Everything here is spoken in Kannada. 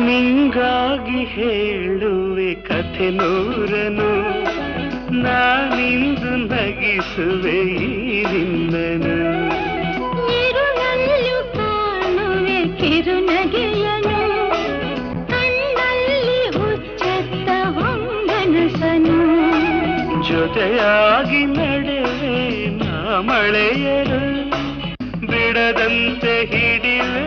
ನಿಂಗಾಗಿ ಹೇಳುವೆ ಕಥೆ ನೂರನು ನಾನಿಂದು ನಗಿಸುವೆ ನಿನ್ನನು. ಇರುಳಲ್ಲೂ ಕಾಣುವೆ ಕಿರುನಗೆಯನು ಕಣ್ಣಲ್ಲಿ ಹುಚ್ಚತ್ತ ಹೊಂಗನಸನು ಜೊತೆಯಾಗಿ ನಡೆವೆ ನಾ ಮಳೆಯರು ಬಿಡದಂತೆ ಹಿಡಿವೆ